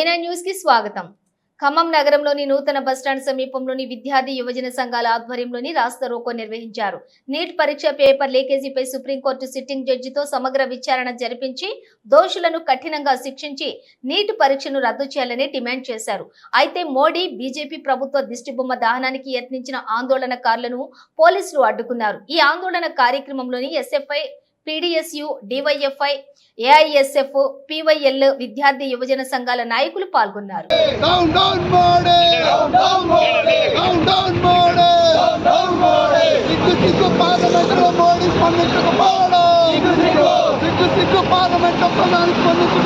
ఏనా న్యూస్కి స్వాగతం. ఖమ్మం నగరంలోని నూతన బస్టాండ్ సమీపంలోని విద్యార్థి యువజన సంఘాల ఆధ్వర్యంలోని రాస్తా రోకో నిర్వహించారు. నీట్ పరీక్ష పేపర్ లీకేజీపై సుప్రీంకోర్టు సిట్టింగ్ జడ్జితో సమగ్ర విచారణ జరిపించి దోషులను కఠినంగా శిక్షించి నీట్ పరీక్షను రద్దు చేయాలని డిమాండ్ చేశారు. అయితే మోడీ బీజేపీ ప్రభుత్వ దిష్టిబొమ్మ దహనానికి యత్నించిన ఆందోళనకారులను పోలీసులు అడ్డుకున్నారు. ఈ ఆందోళన కార్యక్రమంలోని SFI PDSU DYFI AISF PYL విద్యార్థి యువజన సంఘాల నాయకులు పాల్గొన్నారు. Down,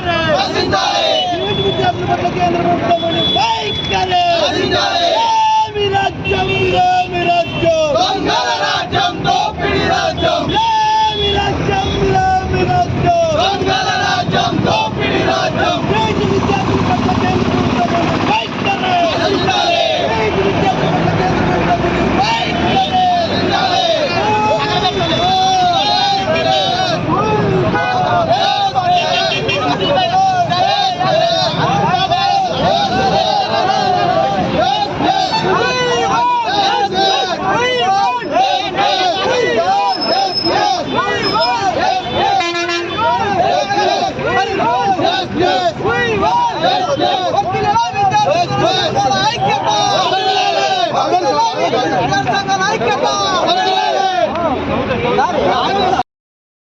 Bangladesh! ఐక్యత